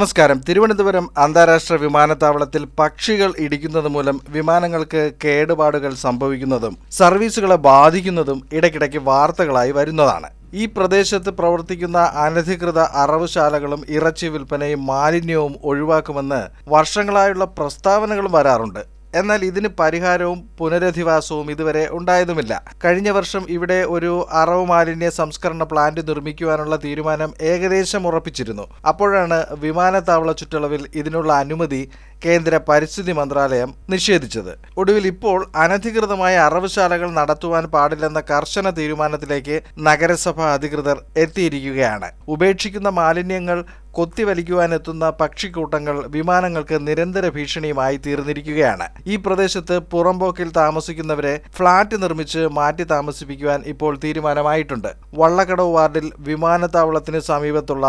നമസ്കാരം. തിരുവനന്തപുരം അന്താരാഷ്ട്ര വിമാനത്താവളത്തിൽ പക്ഷികൾ ഇടിക്കുന്നത് മൂലം വിമാനങ്ങൾക്ക് കേടുപാടുകൾ സംഭവിക്കുന്നതും സർവീസുകളെ ബാധിക്കുന്നതും ഇടയ്ക്കിടയ്ക്ക് വാർത്തകളായി വരുന്നതാണ്. ഈ പ്രദേശത്ത് പ്രവർത്തിക്കുന്ന അനധികൃത അറവുശാലകളും ഇറച്ചി വിൽപ്പനയും മാലിന്യവും ഒഴിവാക്കുമെന്ന് വർഷങ്ങളായുള്ള പ്രസ്താവനകളും വരാറുണ്ട്. എന്നാൽ ഇതിന് പരിഹാരവും പുനരധിവാസവും ഇതുവരെ ഉണ്ടായതുമില്ല. കഴിഞ്ഞ വർഷം ഇവിടെ ഒരു അറവ് മാലിന്യ സംസ്കരണ പ്ലാന്റ് നിർമ്മിക്കുവാനുള്ള തീരുമാനം ഏകദേശം ഉറപ്പിച്ചിരുന്നു. അപ്പോഴാണ് വിമാനത്താവള ചുറ്റളവിൽ ഇതിനുള്ള അനുമതി കേന്ദ്ര പരിസ്ഥിതി മന്ത്രാലയം നിഷേധിച്ചത്. ഒടുവിൽ ഇപ്പോൾ അനധികൃതമായ അറവുശാലകൾ നടത്തുവാൻ പാടില്ലെന്ന കർശന തീരുമാനത്തിലേക്ക് നഗരസഭ അധികൃതർ എത്തിയിരിക്കുകയാണ്. ഉപേക്ഷിക്കുന്ന മാലിന്യങ്ങൾ കൊത്തിവലിക്കുവാനെത്തുന്ന പക്ഷിക്കൂട്ടങ്ങൾ വിമാനങ്ങൾക്ക് നിരന്തര ഭീഷണിയുമായി തീർന്നിരിക്കുകയാണ്. ഈ പ്രദേശത്ത് പുറംപോക്കിൽ താമസിക്കുന്നവരെ ഫ്ളാറ്റ് നിർമ്മിച്ച് മാറ്റി താമസിപ്പിക്കുവാൻ ഇപ്പോൾ തീരുമാനമായിട്ടുണ്ട്. വള്ളക്കടവ് വാർഡിൽ വിമാനത്താവളത്തിന് സമീപത്തുള്ള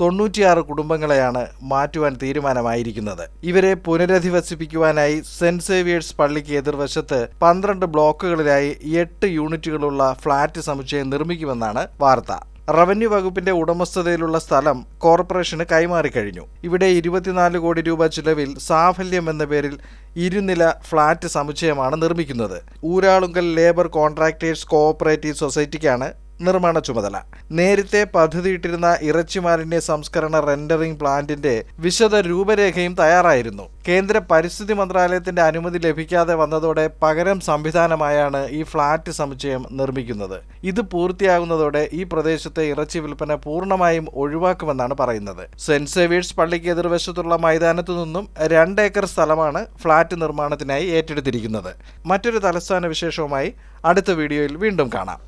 തൊണ്ണൂറ്റിയാറ് കുടുംബങ്ങളെയാണ് മാറ്റുവാൻ തീരുമാനമായിരിക്കുന്നത്. ഇവരെ പുനരധിവസിപ്പിക്കുവാനായി സെന്റ് സേവിയേഴ്സ് പള്ളിക്ക് എതിർവശത്ത് പന്ത്രണ്ട് ബ്ലോക്കുകളിലായി എട്ട് യൂണിറ്റുകളുള്ള ഫ്ളാറ്റ് സമുച്ചയം നിർമ്മിക്കുമെന്നാണ് വാർത്ത. റവന്യൂ വകുപ്പിന്റെ ഉടമസ്ഥതയിലുള്ള സ്ഥലം കോർപ്പറേഷന് കൈമാറിക്കഴിഞ്ഞു ഇവിടെ ഇരുപത്തിനാല് കോടി രൂപ ചിലവിൽ സാഫല്യം എന്ന പേരിൽ ഇരുനില ഫ്ളാറ്റ് സമുച്ചയമാണ് നിർമ്മിക്കുന്നത്. ഊരാളുങ്കൽ ലേബർ കോൺട്രാക്ടേഴ്സ് കോഓപ്പറേറ്റീവ് സൊസൈറ്റിക്കാണ് നിർമ്മാണ ചുമതല. നേരത്തെ പദ്ധതിയിട്ടിരുന്ന ഇറച്ചി മാലിന്യ സംസ്കരണ റെൻഡറിംഗ് പ്ലാന്റിന്റെ വിശദ രൂപരേഖയും തയ്യാറായിരുന്നു. കേന്ദ്ര പരിസ്ഥിതി മന്ത്രാലയത്തിന്റെ അനുമതി ലഭിക്കാതെ വന്നതോടെ പകരം സംവിധാനമായാണ് ഈ ഫ്ളാറ്റ് സമുച്ചയം നിർമ്മിക്കുന്നത്. ഇത് പൂർത്തിയാകുന്നതോടെ ഈ പ്രദേശത്തെ ഇറച്ചി വിൽപ്പന പൂർണമായും ഒഴിവാക്കുമെന്നാണ് പറയുന്നത്. സെന്റ് സേവിയേഴ്സ് പള്ളിക്ക് എതിർവശത്തുള്ള മൈതാനത്തു നിന്നും രണ്ട് ഏക്കർ സ്ഥലമാണ് ഫ്ളാറ്റ് നിർമ്മാണത്തിനായി ഏറ്റെടുത്തിരിക്കുന്നത്. മറ്റൊരു തലസ്ഥാന വിശേഷവുമായി അടുത്ത വീഡിയോയിൽ വീണ്ടും കാണാം.